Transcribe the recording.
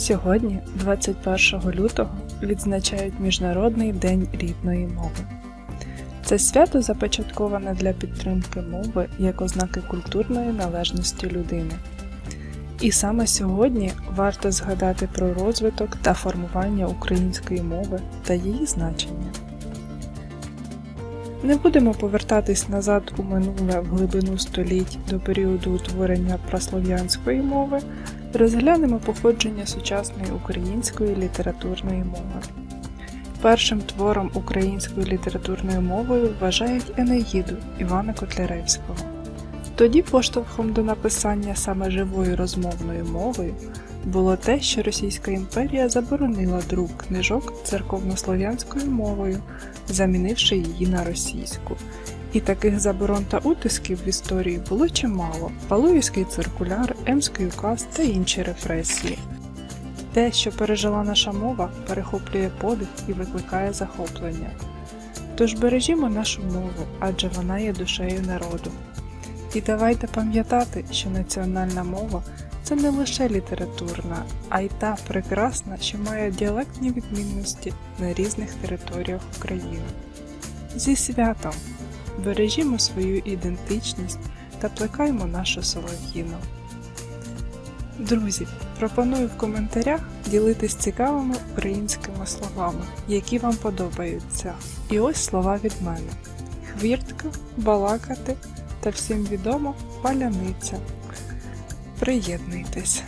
Сьогодні, 21 лютого, відзначають Міжнародний день рідної мови. Це свято започатковане для підтримки мови як ознаки культурної належності людини. І саме сьогодні варто згадати про розвиток та формування української мови та її значення. Не будемо повертатись назад у минуле в глибину століть до періоду утворення праслов'янської мови, розглянемо походження сучасної української літературної мови. Першим твором українською літературною мовою вважають Енеїду Івана Котляревського. Тоді поштовхом до написання саме живою розмовною мовою було те, що Російська імперія заборонила друк книжок церковнослов'янською мовою, замінивши її на російську. І таких заборон та утисків в історії було чимало: Палуївський циркуляр, Емський указ та інші репресії. Те, що пережила наша мова, перехоплює подих і викликає захоплення. Тож бережімо нашу мову, адже вона є душею народу. І давайте пам'ятати, що національна мова це не лише літературна, а й та прекрасна, що має діалектні відмінності на різних територіях України. Зі святом! Бережімо свою ідентичність та плекаймо нашу солов'їну. Друзі, пропоную в коментарях ділитись цікавими українськими словами, які вам подобаються. І ось слова від мене: хвіртка, балакати та всім відомо паляниця. Приєднуйтесь!